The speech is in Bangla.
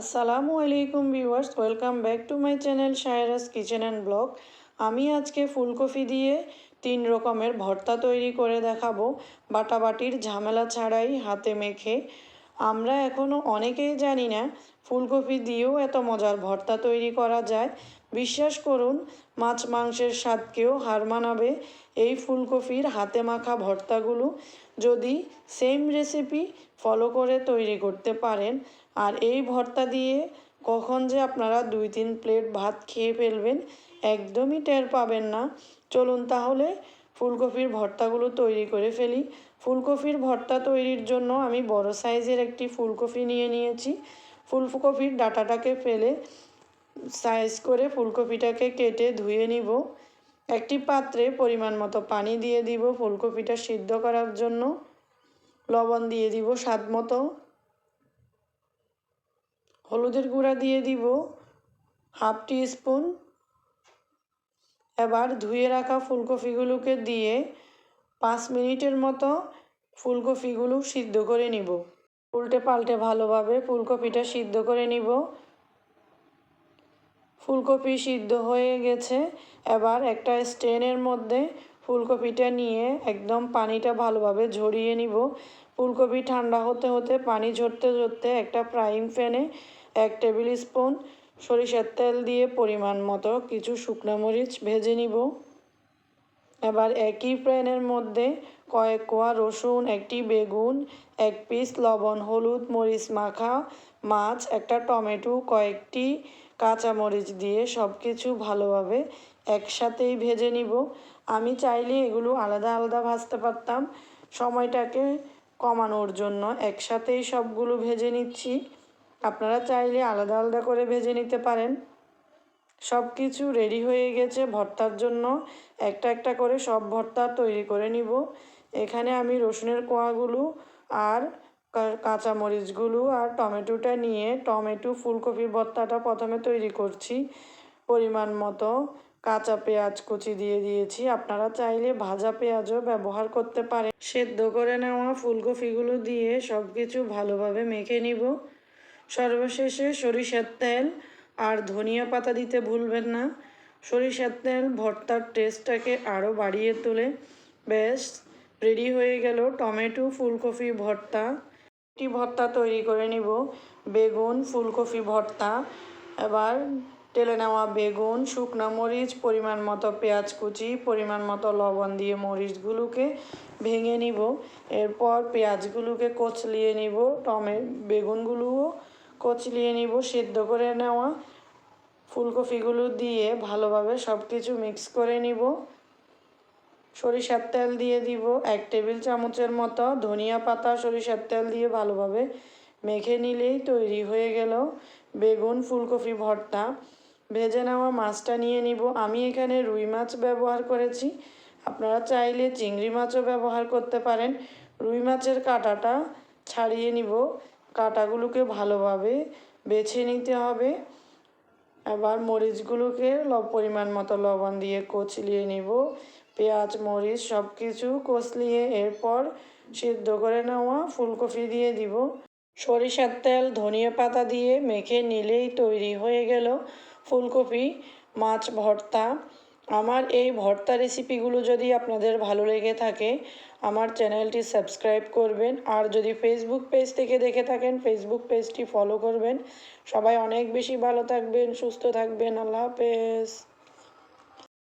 আসসালামু আলাইকুম viewers, welcome back to my channel Saira's kitchen and blog. আমি আজকে ফুলকপি দিয়ে তিন রকমের ভর্তা তৈরি করে দেখাবো। বাটাবাটির ঝামেলা ছাড়াই হাতে মেখে। আমরা এখনও অনেকেই জানি না ফুলকপি দিয়েও এত মজার ভর্তা তৈরি করা যায়। বিশ্বাস করুন, মাছ মাংসের স্বাদকেও হার মানাবে এই ফুলকপির হাতে মাখা ভর্তাগুলো। যদি সেম রেসিপি ফলো করে তৈরি করতে পারেন, আর এই ভর্তা দিয়ে কখন যে আপনারা দুই তিন প্লেট ভাত খেয়ে ফেলবেন, একদমই টের পাবেন না। চলুন তাহলে ফুলকপির ভর্তাগুলো তৈরি করে ফেলি। ফুলকপির ভর্তা তৈরির জন্য আমি বড় সাইজের একটি ফুলকপি নিয়ে নিয়েছি। ফুলকপির ডাটাটাকে ফেলে সাইজ করে ফুলকপিটাকে কেটে ধুয়ে নিব। একটি পাত্রে পরিমাণ মতো পানি দিয়ে দিব ফুলকপিটা সিদ্ধ করার জন্য। লবণ দিয়ে দিব স্বাদ মতো। হলুদের গুঁড়া দিয়ে দিব হাফ টি স্পুন এবার ধুয়ে রাখা ফুলকপিগুলোকে দিয়ে পাঁচ মিনিটের মতো ফুলকপিগুলো সিদ্ধ করে নিব। উল্টে পাল্টে ভালোভাবে ফুলকপিটা সিদ্ধ করে নিব। ফুলকপি সিদ্ধ হয়ে গেছে। এবার একটা স্টেনের মধ্যে ফুলকপিটা নিয়ে একদম পানিটা ভালোভাবে ঝরিয়ে নিব। ফুলকপি ঠান্ডা হতে হতে পানি ঝরতে ঝরতে একটা ফ্রাইং প্যানে এক টেবিল স্পুন সরিষার তেল দিয়ে পরিমাণ মতো কিছু শুকনো মরিচ ভেজে নিব। এবার একই প্যানের মধ্যে কয়েক কোয়া রসুন, একটি বেগুন, এক পিস লবণ, হলুদ মরিচ মাখা, মাছ, একটা টমেটো, কয়েকটি কাঁচামরিচ দিয়ে সব কিছু ভালোভাবে একসাথেই ভেজে নিব। আমি চাইলে এগুলো আলাদা আলাদা ভাজতে পারতাম। সময়টাকে কমানোর জন্য একসাথেই সবগুলো ভেজে নিচ্ছি। আপনারা চাইলে আলাদা আলাদা করে ভেজে নিতে পারেন। সব কিছু রেডি হয়ে গেছে ভর্তার জন্য। একটা একটা করে সব ভর্তা তৈরি করে নিব। এখানে আমি রসুনের কোয়াগুলো আর কাঁচামরিচগুলো আর টমেটোটা নিয়ে টমেটো ফুলকপির ভর্তাটা প্রথমে তৈরি করছি। পরিমাণ মতো কাঁচা পেঁয়াজ কুচি দিয়ে দিয়েছি। আপনারা চাইলে ভাজা পেঁয়াজও ব্যবহার করতে পারেন। সেদ্ধ করে নেওয়া ফুলকপিগুলো দিয়ে সব কিছু ভালোভাবে মেখে নিব। সর্বশেষে সরিষার তেল আর ধনিয়া পাতা দিতে ভুলবেন না। সরিষার তেল, ভর্তার টেস্টটাকে আরও বাড়িয়ে তোলে। বেশ, রেডি হয়ে গেল টমেটো, ফুলকপি ভর্তা। একটি ভর্তা তৈরি করে নিব। বেগুন, ফুলকপি ভর্তা। এবার তেলে নেওয়া বেগুন, শুকনো মরিচ, পরিমাণ মতো পেঁয়াজ কুচি, পরিমাণ মতো লবণ দিয়ে মরিচগুলোকে ভেঙে নিব। এরপর পেঁয়াজগুলোকে কচলিয়ে নিব। টমে বেগুনগুলোও কচলিয়ে নিব, সেদ্ধ করে নেওয়া ফুলকপিগুলো দিয়ে ভালোভাবে সব কিছু মিক্স করে নিব। সরিষার তেল দিয়ে দিব এক টেবিল চামচের মতো। ধনিয়া পাতা সরিষার তেল দিয়ে ভালোভাবে মেখে নিলেই তৈরি হয়ে গেল। বেগুন, ফুলকপি, ভর্তা ভেজে নেওয়া মাছটা নিয়ে নিব। আমি এখানে রুই মাছ ব্যবহার করেছি। আপনারা চাইলে চিংড়ি মাছও ব্যবহার করতে পারেন। রুই মাছের কাঁটাটা ছাড়িয়ে নিব। কাঁটাগুলোকে ভালোভাবে বেছে নিতে হবে। এবার মরিচগুলোকে পরিমাণ মতো লবণ দিয়ে কচলিয়ে নিব। পেঁয়াজ, মরিচ সব কিছু কচলিয়ে এরপর সিদ্ধ করে নেওয়া ফুলকপি দিয়ে দিব। সরিষার তেল, ধনিয়া পাতা দিয়ে মেখে নিলেই তৈরি হয়ে গেল ফুলকপি, মাছ, ভর্তা। আমার এই ভর্তা রেসিপিগুলো যদি আপনাদের ভালো লেগে থাকে, আমার চ্যানেলটি সাবস্ক্রাইব করবেন। আর যদি ফেসবুক পেজ থেকে দেখে থাকেন ফেসবুক পেজটি ফলো করবেন। সবাই অনেক বেশি ভালো থাকবেন, সুস্থ থাকবেন। আল্লাহ হাফেজ।